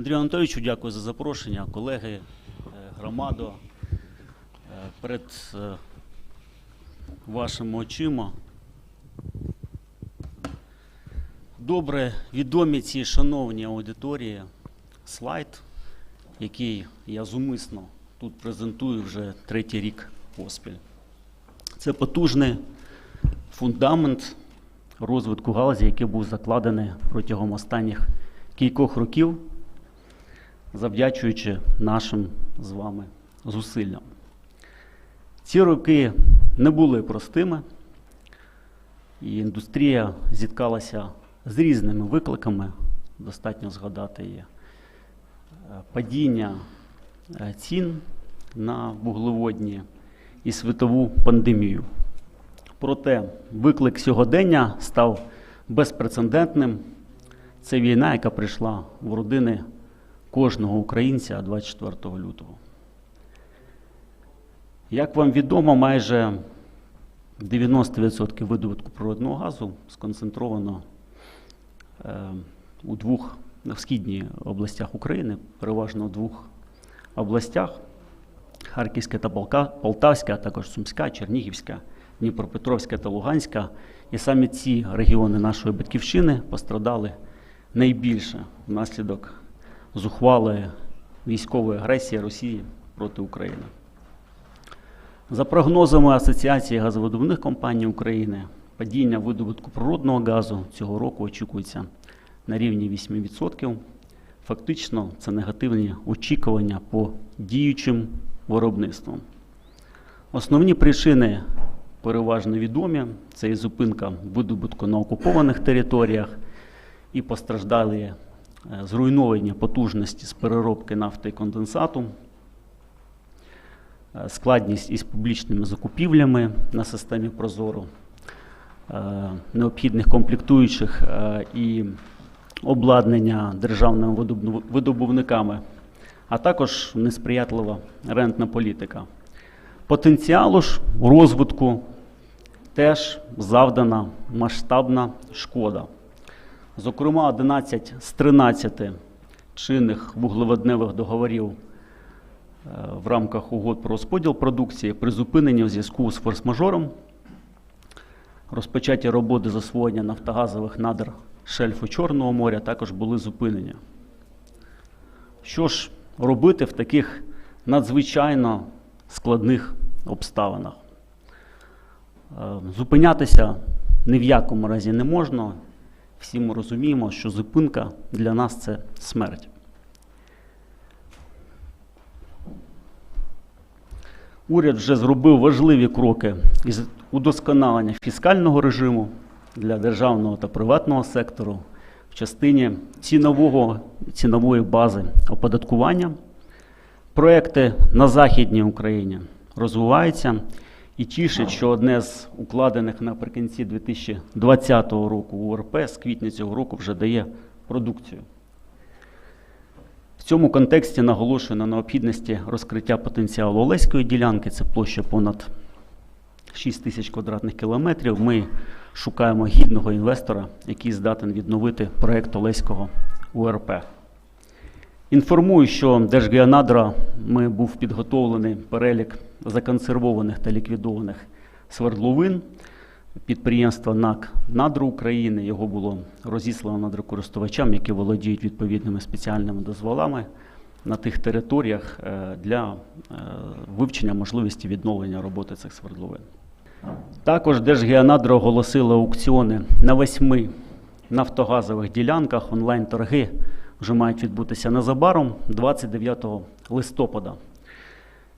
Андрію Анатолійовичу, дякую за запрошення. Колеги, е, громадо, е, перед е, вашими очима. Добре відомі ці шановні аудиторії слайд, який я зумисно тут презентую вже третій рік поспіль. Це потужний фундамент розвитку галузі, який був закладений протягом останніх кількох років завдячуючи нашим з вами зусиллям. Ці роки не були простими, і індустрія зіткалася з різними викликами. Достатньо згадати е, падіння е, цін на вуглеводні і світову пандемію. Проте виклик сьогодення став безпрецедентним. Це війна, яка прийшла в родини кожного українця 24 лютого. Як вам відомо, майже 90% видобутку природного газу сконцентровано е, у двох в східній областях України, переважно у двох областях Харківська та Полтавська, а також Сумська, Чернігівська, Дніпропетровська та Луганська. І саме ці регіони нашої батьківщини пострадали найбільше внаслідок зухвалої військової агресії Росії проти України. За прогнозами Асоціації газовидобувних компаній України, падіння видобутку природного газу цього року очікується на рівні 8%. Фактично, це негативні очікування по діючим виробництвам. Основні причини переважно відомі: це і зупинка видобутку на окупованих територіях і постраждалі е, зруйновані потужності з переробки нафти і конденсату, е, складність із публічними закупівлями на системі Прозоро, е, необхідних комплектуючих і обладнання державними видобувниками, а також несприятлива рентна політика. Потенціалу ж розвитку теж завдана масштабна шкода. Зокрема, 11 з 13 чинних вуглеводневих договорів е, в рамках угод про розподіл продукції призупинені в зв'язку з форс-мажором. Розпочаті роботи з освоєння нафтогазових надр шельфу Чорного моря також були зупинені. Що ж робити в таких надзвичайно складних обставинах? Е, Зупинятися ні в якому разі не можна. Всі ми розуміємо, що зупинка для нас це смерть. Уряд вже зробив важливі кроки із удосконалення фіскального режиму для державного та приватного сектору в частині цінового, цінової бази оподаткування. Проекти на Західній Україні розвиваються і тішить, що одне з укладених наприкінці 2020 року УРП з квітня цього року вже дає продукцію. В цьому контексті наголошую на необхідності розкриття потенціалу Олеської ділянки, це площа понад 6 тисяч квадратних кілометрів. Ми шукаємо гідного інвестора, який здатен відновити проект Олеського УРП. Інформую, що Держгеонадра ми був підготовлений перелік законсервованих та ліквідованих свердловин підприємства НАК «Надра України. Його було розіслано надрокористувачам, які володіють відповідними спеціальними дозволами на тих територіях е, для е, вивчення можливості відновлення роботи цих свердловин. Також Держгеонадра оголосила аукціони на восьми нафтогазових ділянках. Онлайн-торги вже мають відбутися незабаром 29 листопада.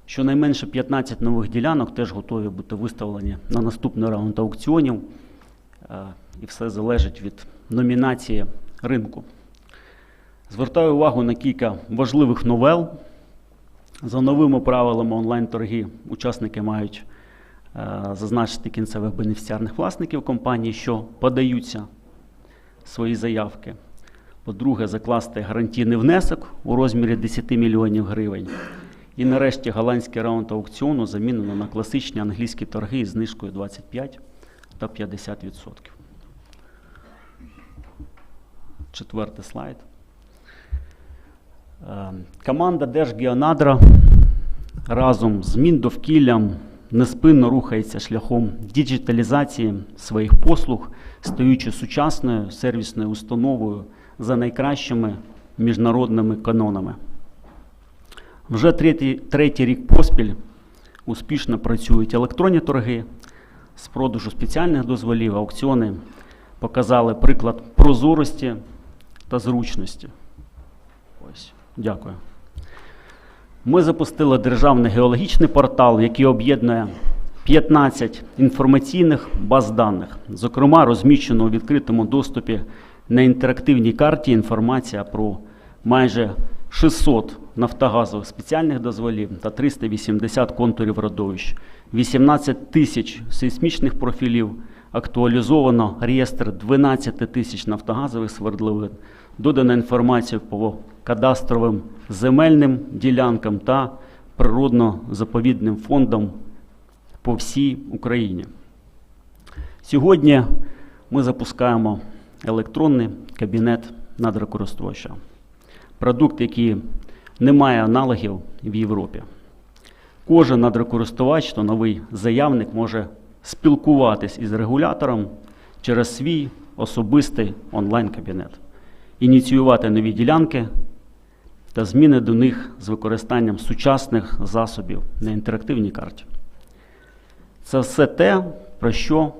Щонайменше 15 нових ділянок теж готові бути виставлені на наступний раунд аукціонів. Е, І все залежить від номінації ринку. Звертаю увагу на кілька важливих новел. За новими правилами онлайн-торги учасники мають зазначити кінцевих бенефіціарних власників компанії, що подаються свої заявки. По-друге, закласти гарантійний внесок у розмірі 10 мільйонів гривень. І нарешті голландський раунд аукціону замінено на класичні англійські торги із знижкою 25 та 50%. Четвертий слайд. Е, Команда Держгеонадра разом з Міндовкіллям неспинно рухається шляхом діджиталізації своїх послуг, стаючи сучасною сервісною установою за найкращими міжнародними канонами. Вже третій, третій рік поспіль успішно працюють електронні торги з продажу спеціальних дозволів, аукціони показали приклад прозорості та зручності. Ось, дякую. Ми запустили державний геологічний портал, який об'єднує 15 інформаційних баз даних. Зокрема, розміщено у відкритому доступі на інтерактивній карті інформація про майже 600 нафтогазових спеціальних дозволів та 380 контурів родовищ, 18 тисяч сейсмічних профілів, актуалізовано реєстр 12 тисяч нафтогазових свердловин, додана інформація по кадастровим земельним ділянкам та природно-заповідним фондам по всій Україні. Сьогодні ми запускаємо електронний кабінет надрокористувача. Продукт, який не має аналогів в Європі. Кожен надрокористувач, то новий заявник може спілкуватись із регулятором через свій особистий онлайн-кабінет, ініціювати нові ділянки та зміни до них з використанням сучасних засобів на інтерактивній карті. Це все те, про що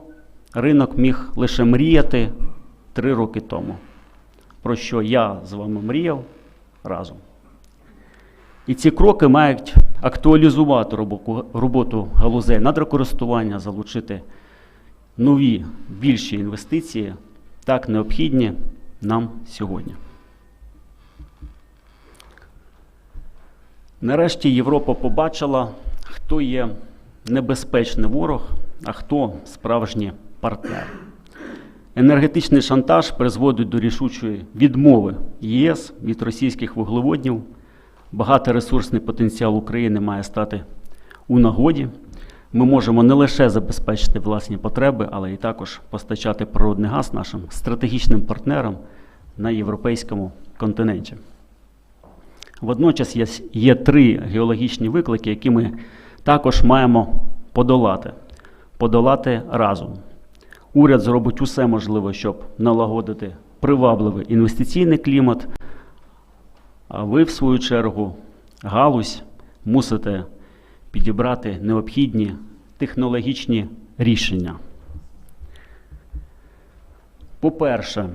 ринок міг лише мріяти три роки тому, про що я з вами мріяв разом. І ці кроки мають актуалізувати роботу галузей надрокористування, залучити нові більші інвестиції, так необхідні нам сьогодні. Нарешті Європа побачила, хто є небезпечний ворог, а хто справжній партнер. Енергетичний шантаж призводить до рішучої відмови ЄС від російських вуглеводнів. Багаторесурсний потенціал України має стати у нагоді. Ми можемо не лише забезпечити власні потреби, але і також постачати природний газ нашим стратегічним партнерам на європейському континенті. Водночас є, є три геологічні виклики, які ми також маємо подолати. Подолати разом. Уряд зробить усе можливе, щоб налагодити привабливий інвестиційний клімат. А ви, в свою чергу, галузь мусите підібрати необхідні технологічні рішення. По-перше,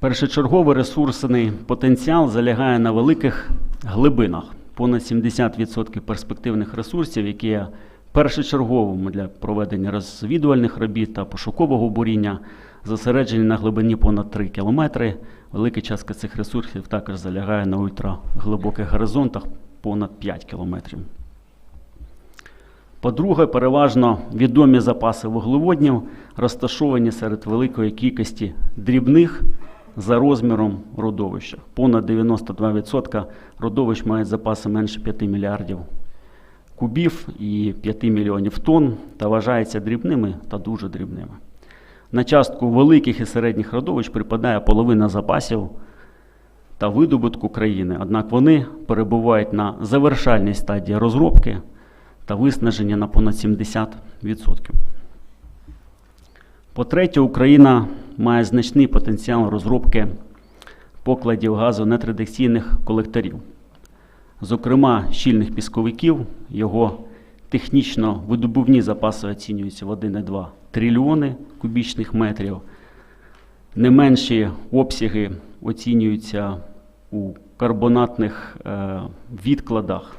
першочерговий ресурсний потенціал залягає на великих глибинах. Понад 70% перспективних ресурсів, які є першочерговими для проведення розвідувальних робіт та пошукового буріння, зосереджені на глибині понад 3 кілометри. Велика частка цих ресурсів також залягає на ультраглибоких горизонтах понад 5 кілометрів. По-друге, переважно відомі запаси вуглеводнів розташовані серед великої кількості дрібних за розміром родовища. Понад 92% родовищ мають запаси менше 5 мільярдів кубів і 5 мільйонів тонн та вважаються дрібними та дуже дрібними. На частку великих і середніх родовищ припадає половина запасів та видобутку країни, однак вони перебувають на завершальній стадії розробки та виснаження на понад 70%. По-третє, Україна має значний потенціал розробки покладів газу нетрадиційних колекторів, зокрема щільних пісковиків, його технічно видобувні запаси оцінюються в 1,2 трильйони кубічних метрів. Не менші обсяги оцінюються у карбонатних е, відкладах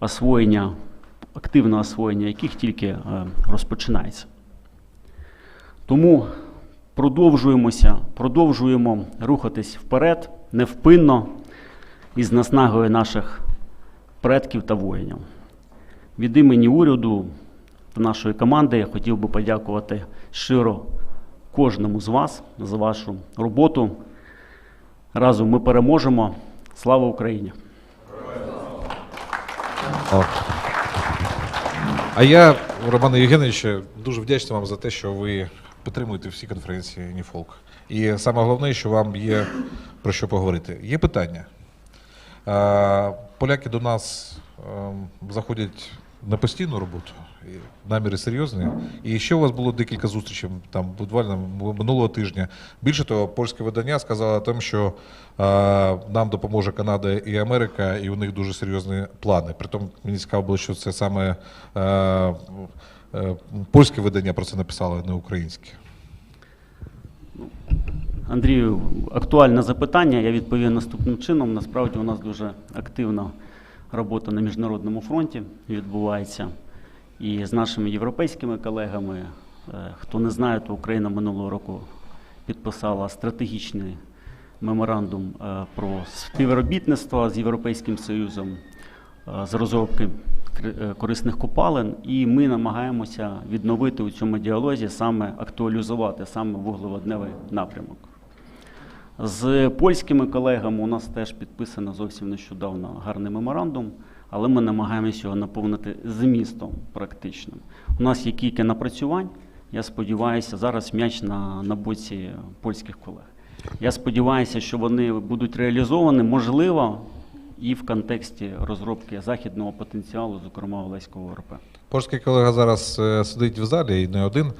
освоєння, активного освоєння яких тільки е, розпочинається. Тому продовжуємося, продовжуємо рухатись вперед невпинно із наснагою наших предків та воїнів. Від імені уряду та нашої команди я хотів би подякувати щиро кожному з вас за вашу роботу. Разом ми переможемо. Слава Україні! А я, Романе Євгеновичу, дуже вдячний вам за те, що ви підтримуєте всі конференції Ніфолк. І саме головне, що вам є про що поговорити. Є питання. Поляки до нас ем, заходять на постійну роботу, наміри серйозні. І ще у вас було декілька зустрічей там буквально минулого тижня. Більше того, польське видання сказало тим, що нам допоможе Канада і Америка, і у них дуже серйозні плани. Притом мені цікаво було, що це саме е, польське видання про це написало, не українське. Андрію, актуальне запитання. Я відповім наступним чином. Насправді у нас дуже активна робота на міжнародному фронті відбувається. І з нашими європейськими колегами, е, хто не знає, то Україна минулого року підписала стратегічний меморандум е, про співробітництво з Європейським Союзом е, з розробки е, корисних копалин, і ми намагаємося відновити у цьому діалозі саме актуалізувати саме вуглеводневий напрямок. З польськими колегами у нас теж підписано зовсім нещодавно гарний меморандум, але ми намагаємося його наповнити змістом практичним. У нас є кілька напрацювань. Я сподіваюся, зараз м'яч на, на боці польських колег. Я сподіваюся, що вони будуть реалізовані, можливо, і в контексті розробки західного потенціалу, зокрема Олеського РП. Польський колега зараз е, сидить в залі і не один.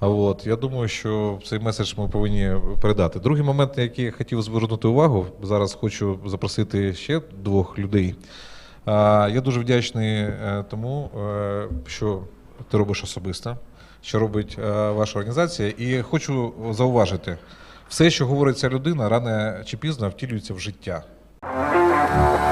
А От, я думаю, що цей меседж ми повинні передати. Другий момент, на який я хотів звернути увагу, зараз хочу запросити ще двох людей. Я дуже вдячний е, тому, е, що ти робиш особисто, що робить ваша організація. І хочу зауважити, все, що говорить ця людина, рано чи пізно втілюється в життя. Bye.